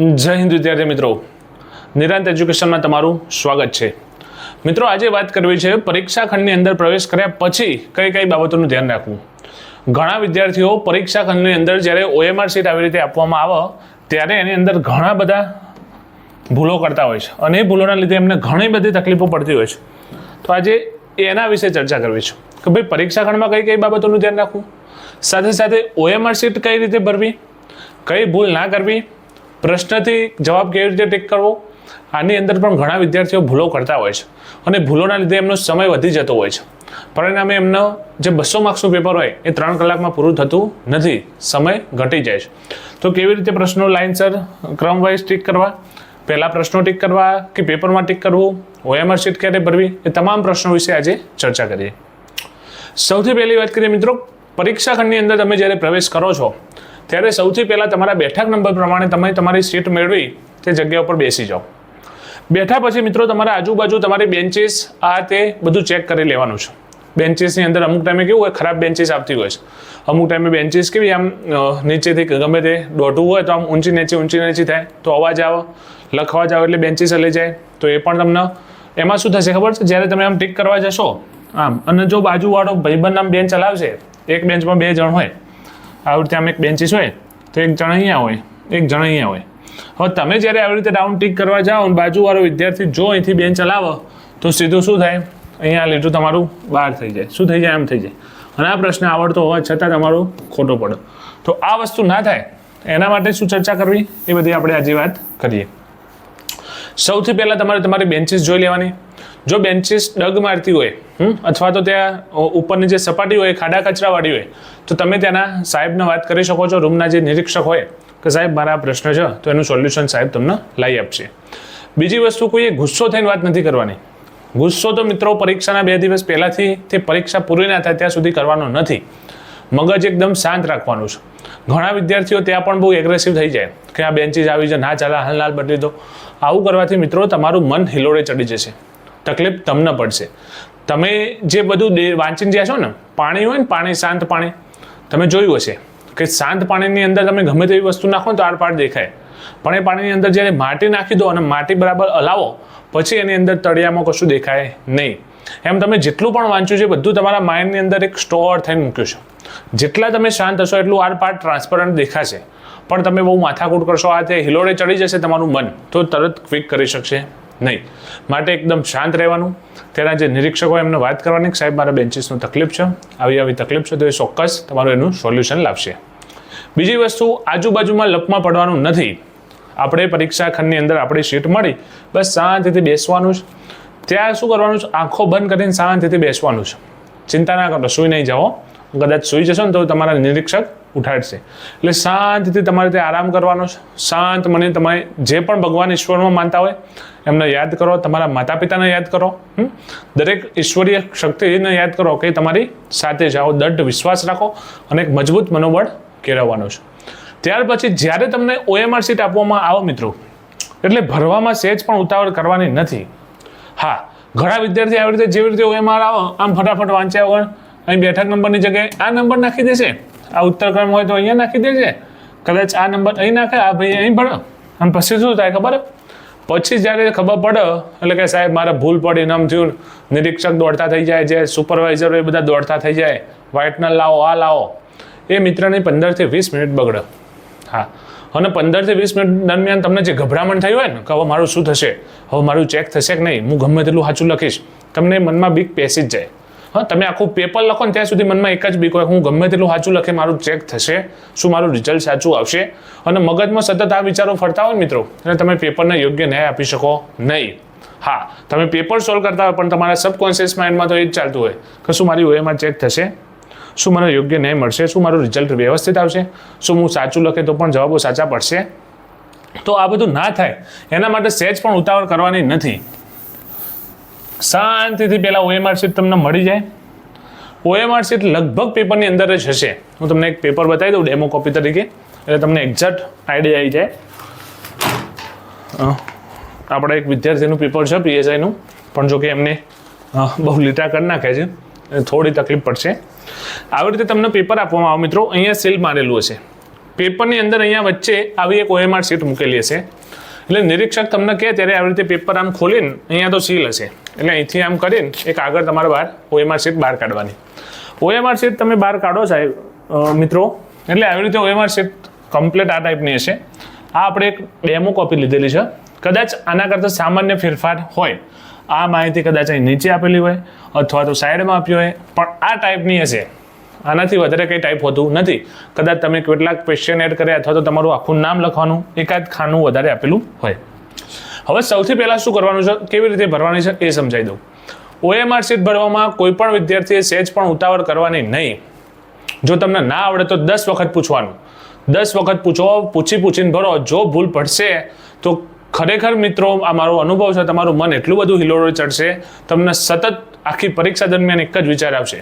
જય હિન્દ વિદ્યાર્થી મિત્રો. નિરાંત એજ્યુકેશનમાં તમારું સ્વાગત છે. મિત્રો, આજે વાત કરવી છે પરીક્ષા ખંડની અંદર પ્રવેશ કર્યા પછી કઈ કઈ બાબતોનું ધ્યાન રાખવું. ઘણા વિદ્યાર્થીઓ પરીક્ષા ખંડની અંદર જ્યારે ઓએમઆર સીટ આવી રીતે આપવામાં આવે, ત્યારે એની અંદર ઘણા બધા ભૂલો કરતા હોય છે. અને એ ભૂલોના લીધે એમને ઘણી બધી તકલીફો પડતી હોય છે. તો આજે એના વિશે ચર્ચા કરવી છે કે ભાઈ, પરીક્ષા ખંડમાં કઈ કઈ બાબતોનું ધ્યાન રાખવું? સાથે સાથે ઓએમઆર સીટ કઈ રીતે ભરવી? કઈ ભૂલ ના કરવી? પ્રશ્નથી જવાબ કેવી રીતે ટેક કરવો? આની અંદર પણ ઘણા વિદ્યાર્થીઓ ભૂલો કરતા હોય છે અને ભૂલોના લીધે એમનો સમય વધી જતો હોય છે. પરિણામે એમનો જે બસો માર્ક્સનું પેપર હોય એ ત્રણ કલાકમાં પૂરું થતું નથી. સમય ઘટી જાય છે. તો કેવી રીતે પ્રશ્નો લાઇનસર ક્રમવાઇઝ ટીક કરવા? પહેલાં પ્રશ્નો ટીક કરવા કે પેપરમાં ટીક કરવું? ઓએમઆર શીટ ક્યારે ભરવી? એ તમામ પ્રશ્નો વિશે આજે ચર્ચા કરીએ. સૌથી પહેલી વાત કરીએ મિત્રો, પરીક્ષા ખંડની અંદર તમે જ્યારે પ્રવેશ કરો છો ત્યારે સૌથી પહેલાં તમારા બેઠક નંબર પ્રમાણે તમે તમારી સીટ મેળવી તે જગ્યા ઉપર બેસી જાઓ. બેઠા પછી મિત્રો તમારા આજુબાજુ તમારી બેન્ચીસ આ તે બધું ચેક કરી લેવાનું છે. બેન્ચીસની અંદર અમુક ટાઈમે કેવું હોય, ખરાબ બેન્ચીસ આવતી હોય છે. અમુક ટાઈમે બેન્ચીસ કેવી આમ નીચેથી ગમે તે દોઢું હોય તો આમ ઊંચી નીચી ઊંચી નીચી થાય, તો અવાજ આવે લખવા જાવ એટલે બેન્ચીસ હલી જાય. તો એ પણ તમને, એમાં શું થશે ખબર છે? જ્યારે તમે આમ ટીક કરવા જશો, આમ, અને જો બાજુવાળો ભાઈબંધ આમ બેન્ચ ચલાવશે એક બેન્ચમાં બે જણ હોય આવી રીતે આમ એક બેન્ચીસ હોય, તો એક જણ અહીંયા હોય, એક જણ અહીંયા હોય. હવે તમે જ્યારે આવી રીતે ડાઉન ટીક કરવા જાઓ અને બાજુવાળો વિદ્યાર્થી જો અહીંથી બેન ચલાવો તો સીધું શું થાય? અહીંયા લીટું તમારું બહાર થઈ જાય. શું થઈ જાય? એમ થઈ જાય. અને આ પ્રશ્ન આવડતો હોવા છતાં તમારું ખોટો પડે. તો આ વસ્તુ ના થાય, એના માટે શું ચર્ચા કરવી? એ બધી આપણે આજે વાત કરીએ. સૌથી પહેલાં તમારે તમારી બેન્ચીસ જોઈ લેવાની. જો બેન્ચીસ ડગ મારતી હોય અથવા તો ત્યાં ઉપરની જે સપાટી હોય, ખાડા કચરાવાળી હોય, તો તમે ત્યાંના સાહેબને વાત કરી શકો છો, રૂમના જે નિરીક્ષક હોય, કે સાહેબ, મારા આ પ્રશ્ન છે, તો એનું સોલ્યુશન સાહેબ તમને લાવી આપશે. બીજી વસ્તુ કોઈએ ગુસ્સો થઈને વાત નથી કરવાની. ગુસ્સો તો મિત્રો પરીક્ષાના બે દિવસ પહેલાંથી તે પરીક્ષા પૂરી ના થાય, ત્યાં સુધી કરવાનો નથી. મગજ એકદમ શાંત રાખવાનું છે. ઘણા વિદ્યાર્થીઓ ત્યાં પણ બહુ એગ્રેસિવ થઈ જાય, કે આ બેન્ચીસ આવી જાય ના ચાલે હાલ હાલ બદલી દો. આવું કરવાથી મિત્રો તમારું મન હિલોડે ચડી જશે. તકલીફ તમને પડશે. તમે જે બધું વાંચીને જ્યાં છો ને, પાણી હોય ને, પાણી શાંત પાણી, તમે જોયું હશે કે શાંત પાણીની અંદર તમે ગમે તેવી વસ્તુ નાખો ને તો આરપાર દેખાય. પણ એ પાણીની અંદર જ્યારે માટી નાખી દો અને માટી બરાબર હલાવો, પછી એની અંદર તળિયામાં કશું દેખાય નહીં. એમ તમે જેટલું પણ વાંચ્યું છે બધું તમારા માઇન્ડની અંદર એક સ્ટોર થઈને મૂક્યું છે. જેટલા તમે શાંત હશો એટલું આરપાર ટ્રાન્સપરન્ટ દેખાશે. પણ તમે બહુ માથાકૂટ કરશો, આ તે હિલોડે ચડી જશે તમારું મન. તો તરત ક્વિક કરી શકશે. નહીં. માટે એકદમ શાંત રહેવાનું. તેના જે નિરીક્ષકો એમને વાત કરવાની સાહેબ, મારા બેન્ચીસનું તકલીફ છે. આવી આવી તકલીફ છે, તો એ ચોક્કસ તમારું એનું સોલ્યુશન લાવશે. બીજી વસ્તુ, આજુબાજુમાં લપમાં પડવાનું નથી. આપણે પરીક્ષા ખંડની અંદર આપણી સીટ મળી, બસ શાંતિથી બેસવાનું છે. ત્યાં શું કરવાનું છે? આંખો બંધ કરીને શાંતિથી બેસવાનું છે. ચિંતા ના કરો, સુઈ નહીં જાઓ. કદાચ સૂઈ જશો ને તો તમારા નિરીક્ષક ઉઠાડશે. એટલે શાંતથી તમારે ત્યાં આરામ કરવાનો છે. શાંત મને તમારે જે પણ ભગવાન ઈશ્વરમાં માનતા હોય, એમને યાદ કરો, તમારા માતા પિતાને યાદ કરો દરેક ઈશ્વરીય શક્તિને યાદ કરો કે તમારી સાથે જાઓ, દઢ વિશ્વાસ રાખો અને એક મજબૂત મનોબળ કેળવવાનું છે. ત્યાર પછી જ્યારે તમને ઓએમઆર સીટ આપવામાં આવે મિત્રો, એટલે ભરવામાં સહેજ પણ ઉતાવળ કરવાની નથી. હા, ઘણા વિદ્યાર્થી આવી રીતે જેવી રીતે ઓએમઆર આવો, આમ ફટાફટ વાંચ્યા વગર અહીં બેઠક નંબરની જગ્યાએ આ નંબર નાખી દેશે. આ ઉત્તરક્રમ હોય તો અહીંયા નાખી દેશે કદાચ આ નંબર અહીં નાખે, આ ભાઈ અહીં ભણો અને પછી શું થાય ખબર? પછી જ્યારે ખબર પડે, એટલે કે સાહેબ, મારે ભૂલ પડી, નામ થયું, નિરીક્ષક દોડતા થઈ જાય જે સુપરવાઇઝર એ બધા દોડતા થઈ જાય. વ્હાઇટનર લાવો, આ લાવો. એ મિત્રની પંદરથી વીસ મિનિટ બગડે. હા. અને પંદરથી વીસ મિનિટ દરમિયાન તમને જે ગભરામણ થયું હોય ને, કે હવે મારું શું થશે? હવે મારું ચેક થશે કે નહીં? હું ગમે તેટલું સાચું લખીશ. તમને મનમાં બીક પેસી જ જાય. હા, તમે આખું પેપર લખો ને ત્યાં સુધી મનમાં એક જ બીકો હું ગમે તેટલું સાચું લખે, મારું ચેક થશે, શું મારું રિઝલ્ટ સાચું આવશે. અને મગજમાં સતત આ વિચારો ફરતા હોય મિત્રો અને તમે પેપરને યોગ્ય ન્યાય આપી શકો નહીં. હા, તમે પેપર સોલ્વ કરતા હોય, પણ તમારા સબકોન્શિયસ માઇન્ડમાં તો એ જ ચાલતું હોય કે શું મારી ઓએમાં ચેક થશે? શું મને યોગ્ય ન્યાય મળશે? શું મારું રિઝલ્ટ વ્યવસ્થિત આવશે? શું હું સાચું લખે તો પણ જવાબો સાચા પડશે? તો આ બધું ના થાય. એના માટે સહેજ પણ ઉતાવળ કરવાની નથી. શાંતિથી પહેલાં ઓએમઆર શીટ તમને મળી જાય. ઓએમઆર શીટ લગભગ પેપરની અંદર જ હશે. હું તમને એક પેપર બતાવી દઉં ડેમો કોપી તરીકે. એટલે તમને એક્ઝેક્ટ આઈડિયા આવી જાય. આપણા એક વિદ્યાર્થીનું પેપર છે પીએસઆઈનું પણ જો કે એમને બહુ લીટા કરી નાખે છે. થોડી તકલીફ પડશે. આવી રીતે તમને પેપર આપવામાં આવે. મિત્રો, અહીંયા સીલ મારેલું હશે. પેપરની અંદર અહીંયા વચ્ચે આવી એક ઓએમઆર શીટ મૂકેલી હશે. એટલે નિરીક્ષક તમને કહે, ત્યારે આવી રીતે પેપર આમ ખોલીને અહીંયા તો સીલ હશે. એટલે અહીંથી આમ કરીને એક આગળ તમારે બહાર ઓએમઆર શીટ બહાર કાઢવાની. ઓએમઆર શીટ તમે બહાર કાઢો સાહેબ મિત્રો. એટલે આવી રીતે ઓએમઆર શીટ કમ્પ્લીટ આ ટાઈપની હશે. આ આપણે એક ડેમો કોપી લીધેલી છે. કદાચ આના કરતાં સામાન્ય ફેરફાર હોય. આ માહિતી કદાચ અહીં નીચે આપેલી હોય અથવા તો સાઈડમાં આપી હોય. પણ આ ટાઈપની હશે. આનાથી વધારે કંઈ ટાઈપ હોતું નથી. કદાચ તમે કેટલાક ક્વેશ્ચન એડ કર્યા અથવા તો તમારું આખું નામ લખવાનું, એકાદ ખાનું વધારે આપેલું હોય. હવે સૌથી પહેલાં શું કરવાનું છે? કેવી રીતે ભરવાની છે એ સમજાવી દઉં. ઓએમઆર સીટ ભરવામાં કોઈ પણ વિદ્યાર્થીએ સહેજ પણ ઉતાવળ કરવાની નહીં. જો તમને ના આવડે તો દસ વખત પૂછવાનું. દસ વખત પૂછો, પૂછી પૂછીને ભરો. જો ભૂલ પડશે તો ખરેખર મિત્રો, આ મારો અનુભવ છે, તમારું મન એટલું બધું હિલોડો ચડશે, તમને સતત આખી પરીક્ષા દરમિયાન એક જ વિચાર આવશે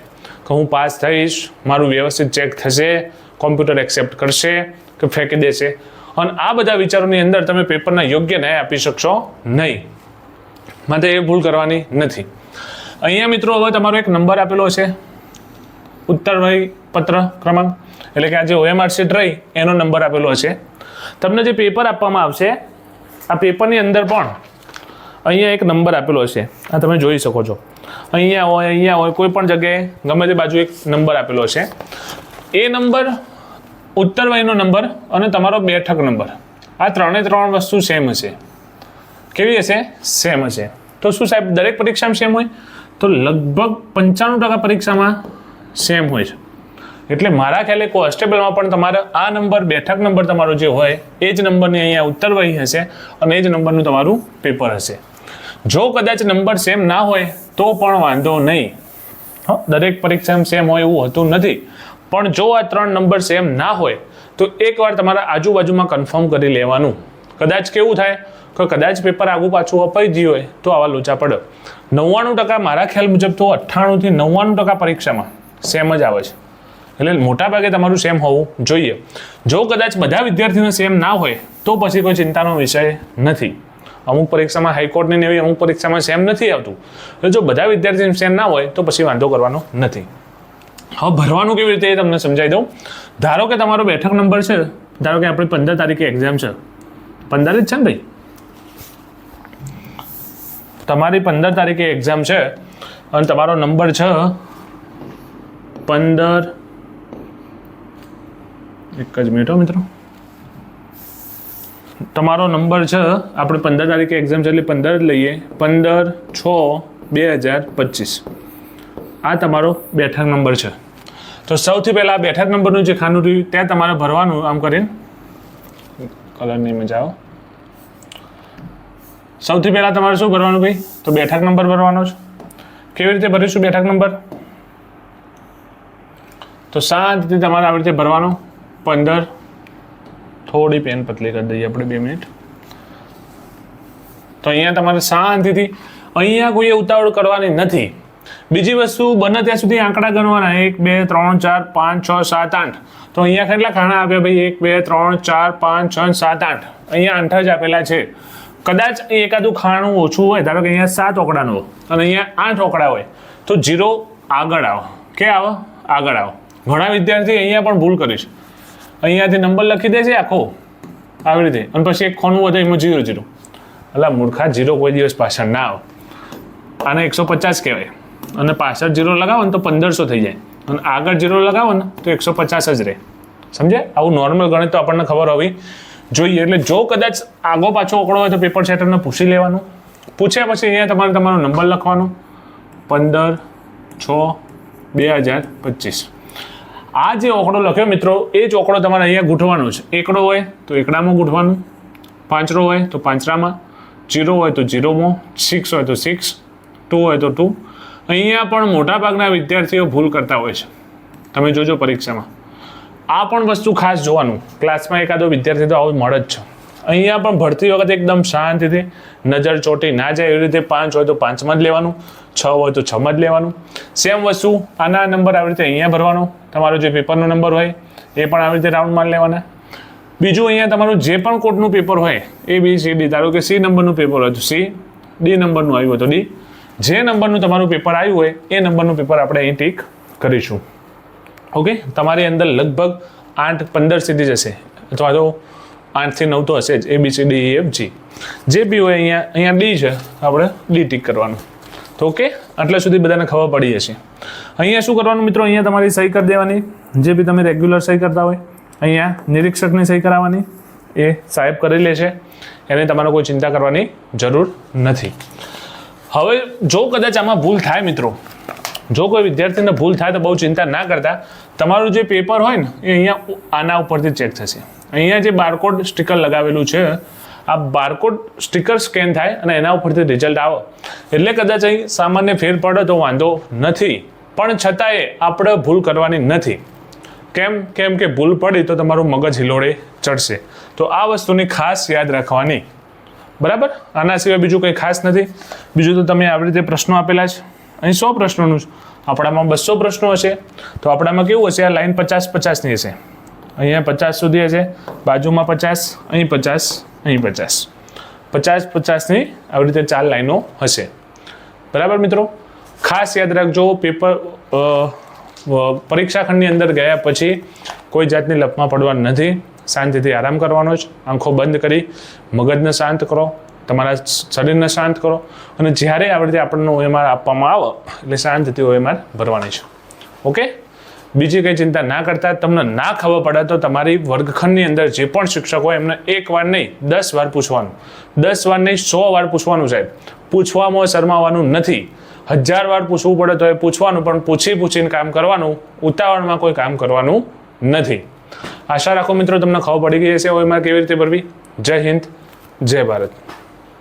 કે હું પાસ થઈશ, મારું વ્યવસ્થિત ચેક થશે કોમ્પ્યુટર એક્સેપ્ટ કરશે કે ફેંકી દેશે. અને આ બધા વિચારોની અંદર તમે પેપરના યોગ્ય ન્યાય આપી શકશો નહીં. માટે એ ભૂલ કરવાની નથી. અહીંયા મિત્રો હવે તમારો એક નંબર આપેલો છે. ઉત્તરભાઈ પત્ર ક્રમાંક. એટલે કે આ જે ઓએમઆર શીટ રહી, એનો નંબર આપેલો હશે તમને જે પેપર આપવામાં આવશે, આ પેપરની અંદર પણ અહીંયા એક નંબર આપેલો હશે આ તમે જોઈ શકો છો. અહીંયા હોય અહીંયા હોય, કોઈ પણ જગ્યાએ ગમે તે બાજુ એક નંબર આપેલો હશે એ નંબર ઉત્તરવહીનો નંબર અને તમારો બેઠક નંબર. આ ત્રણે ત્રણ વસ્તુ સેમ હશે. કેવી હશે? સેમ હશે. તો શું સાહેબ, દરેક પરીક્ષામાં સેમ હોય? તો લગભગ પંચાણું ટકા પરીક્ષામાં સેમ હોય છે. એટલે મારા ખ્યાલે કોન્સ્ટેબલમાં પણ તમારે આ નંબર, બેઠક નંબર તમારો જે હોય, એ જ નંબરની અહીંયા ઉત્તરવહી હશે અને એ જ નંબરનું તમારું પેપર હશે. જો કદાચ નંબર સેમ ના હોય, તો પણ વાંધો નહીં. દરેક પરીક્ષામાં સેમ હોય એવું હોતું નથી. પણ જો આ ત્રણ નંબર સેમ ના હોય, તો એકવાર તમારા આજુબાજુમાં કન્ફર્મ કરી લેવાનું. કદાચ કેવું થાય કે કદાચ પેપર આગું પાછું અપાઈ ગયું હોય, તો આવા લોચા પડે. નવ્વાણું ટકા મારા ખ્યાલ મુજબ તો અઠ્ઠાણુંથી નવ્વાણું ટકા પરીક્ષામાં સેમ જ આવે છે. એટલે મોટા ભાગે તમારું સેમ હોવું જોઈએ. જો કદાચ બધા વિદ્યાર્થીઓને સેમ ના હોય, તો પછી કોઈ ચિંતાનો વિષય નથી. અમુક પરીક્ષામાં હાઈકોર્ટની એવી અમુક પરીક્ષામાં સેમ નથી આવતું. એટલે જો બધા વિદ્યાર્થીઓને સેમ ના હોય, તો પછી વાંધો કરવાનો નથી. હવે ભરવાનું કેવી રીતે એ તમને સમજાવી દઉં. ધારો કે તમારો બેઠક નંબર છે, ધારો કે આપણે પંદર તારીખે એક્ઝામ છે. પંદર જ છે ને ભાઈ? તમારી પંદર તારીખે એક્ઝામ છે, અને તમારો નંબર છે પંદર એક જ મિનિટ મિત્રો. તમારો નંબર છે, આપણે પંદર તારીખે એક્ઝામ છે એટલે પંદર જ લઈએ. પંદર છ બે હજાર પચીસ. આ તમારો બેઠક નંબર છે. તો સૌથી પહેલાં બેઠક નંબરનું જે ખાનું રહ્યું તે તમારે ભરવાનું આમ કરીને કલરની મજા આવો. સૌથી પહેલાં તમારે શું ભરવાનું ભાઈ? તો બેઠક નંબર ભરવાનો છે. કેવી રીતે ભરીશું બેઠક નંબર? તો શાંતિથી તમારે આવી રીતે ભરવાનો. પંદર, થોડી પેન પતલી કરી દઈએ આપણે બે મિનિટ. તો અહીંયા તમારે શાંતિથી, અહીંયા કોઈએ ઉતાવળ કરવાની નથી. બીજી વસ્તુ બને ત્યાં સુધી આંકડા ગણવાના. એક, બે, ત્રણ, ચાર, પાંચ, છ, સાત, આઠ. તો અહીંયા કેટલા ખાણા આપ્યા ભાઈ? એક, બે, ત્રણ, ચાર, પાંચ, છ, સાત, આઠ. અહીંયા આઠ જ આપેલા છે. કદાચ એકાદું ખાણું ઓછું હોય, ધારો કે અહીંયા સાત ઓકડાનું હોય અને અહીંયા આઠ ઓકડા હોય, તો જીરો આગળ આવો. કે આવો? આગળ આવો. ઘણા વિદ્યાર્થી અહીંયા પણ ભૂલ કરીશ અહીંયાથી નંબર લખી દે છે આખો. આવી રીતે. અને પછી એક ખોનું વધે એમાં જીરો જીરો. એટલે મૂર્ખા, જીરો કોઈ દિવસ પાછળ ના આવે. આને એકસો પચાસ કહેવાય. અને પાછળ જીરો લગાવો ને તો પંદરસો થઈ જાય. અને આગળ જીરો લગાવો ને તો એકસો પચાસ જ રહે. સમજે આવું નોર્મલ ગણિત તો આપણને ખબર હોવી જોઈએ. એટલે જો કદાચ આગો પાછો ઓકળો હોય તો પેપર સેટરને પૂછી લેવાનું. પૂછ્યા પછી અહીંયા તમારે તમારો નંબર લખવાનો. પંદર છ બે હજાર પચીસ. આ જે ઓકડો લખ્યો મિત્રો, એ જ ઓકડો તમારે અહીંયા ગૂંઠવાનો છે. એકડો હોય તો એકડામાં ગૂંઠવાનું પાંચરો હોય તો પાંચરામાં. જીરો હોય તો જીરોમાં. સિક્સ હોય તો સિક્સ ટુ હોય તો ટુ અહીંયા પણ મોટાભાગના વિદ્યાર્થીઓ ભૂલ કરતા હોય છે. તમે જોજો પરીક્ષામાં. આ પણ વસ્તુ ખાસ જોવાનું. ક્લાસમાં એકાદો વિદ્યાર્થી તો આવું મળે જ છે. અહીંયા પણ ભરતી વખતે એકદમ શાંતિથી નજર ચોટી ના જાય એવી રીતે પાંચ હોય તો પાંચમાં જ લેવાનું, છ હોય તો છમાં જ લેવાનું. સેમ વસ્તુ આના નંબર આવી રીતે અહીંયા ભરવાનો. તમારો જે પેપરનો નંબર હોય એ પણ આવી રીતે રાઉન્ડમાં લેવાના. બીજું અહીંયા તમારું જે પણ કોટનું પેપર હોય એ બી સી, ડી, ધારો કે સી નંબરનું પેપર હોય તો સી, ડી નંબરનું આવ્યું હોય તો ડી. જે નંબરનું તમારું પેપર આવ્યું હોય, એ નંબરનું પેપર આપણે અહીં ટીક કરીશું. ઓકે તમારી અંદર લગભગ આઠ પંદર સુધી જશે અથવા તો આઠથી નવ તો હશે જ. A B C D F G J B હોય અહીંયા અહીંયા ડી છે, આપણે ડી ટીક કરવાનું. તો ઓકે આટલા સુધી બધાને ખબર પડી જશે અહીંયા શું કરવાનું મિત્રો? અહીંયા તમારી સહી કરી દેવાની. જે બી તમે રેગ્યુલર સહી કરતા હોય, અહીંયા નિરીક્ષકની સહી કરાવવાની. એ સાહેબ કરી લે છે એને તમારે કોઈ ચિંતા કરવાની જરૂર નથી. હવે જો કદાચ આમાં ભૂલ થાય મિત્રો, જો કોઈ વિદ્યાર્થીને ભૂલ થાય તો બહુ ચિંતા ના કરતા, તમારું જે પેપર હોય ને, એ અહીંયા આના ઉપરથી ચેક થશે. અહીંયા જે બારકોડ સ્ટીકર લગાવેલું છે, આ બારકોડ સ્ટીકર સ્કેન થાય અને એના ઉપરથી રિઝલ્ટ આવે. એટલે કદાચ અહીં સામાન્ય ફેર પડે તો વાંધો નથી, પણ છતાંય આપણે ભૂલ કરવાની નથી. કેમ કેમ કે ભૂલ પડી તો તમારું મગજ હિલોડે ચડશે. તો આ વસ્તુની ખાસ યાદ રાખવાની બરાબર? આના સિવાય બીજું કંઈ ખાસ નથી. બીજું તો તમે આવી રીતે પ્રશ્નો આપેલા છે. અહીં સો પ્રશ્નોનું છે. આપણામાં બસો પ્રશ્નો હશે. તો આપણામાં કેવું હશે? આ લાઈન પચાસ પચાસની હશે. અહીંયા પચાસ સુધી હશે. બાજુમાં પચાસ અહીં પચાસ અહીં પચાસ. પચાસ પચાસની આવી રીતે ચાર લાઈનો હશે. બરાબર મિત્રો? ખાસ યાદ રાખજો પેપર અ, અ, પરીક્ષા ખંડની અંદર ગયા પછી કોઈ જાતની લપમાં પડવા નથી. શાંતિથી આરામ કરવાનો જ આંખો બંધ કરી મગજને શાંત કરો. તમારા શરીરને શાંત કરો. અને જ્યારે આવડતી આપણને ઓએમઆર આપવામાં આવે, એટલે શાંતિથી ઓએમઆર ભરવાની છે. ઓકે? બીજી કંઈ ચિંતા ના કરતા, તમને ના ખબર પડે તો તમારી વર્ગખંડની અંદર જે પણ શિક્ષક હોય એમને એક વાર નહીં, દસ વાર પૂછવાનું. દસ વાર નહીં, સો વાર પૂછવાનું સાહેબ. પૂછવામાં શરમાવાનું નથી. હજાર વાર પૂછવું પડે તો એ પૂછવાનું, પણ પૂછી પૂછીને કામ કરવાનું, ઉતાવળમાં કોઈ કામ કરવાનું નથી. આશા રાખો મિત્રો, તમને ખબર પડી ગઈ હશે ઓએમઆર કેવી રીતે ભરવી? જય હિન્દ, જય ભારત.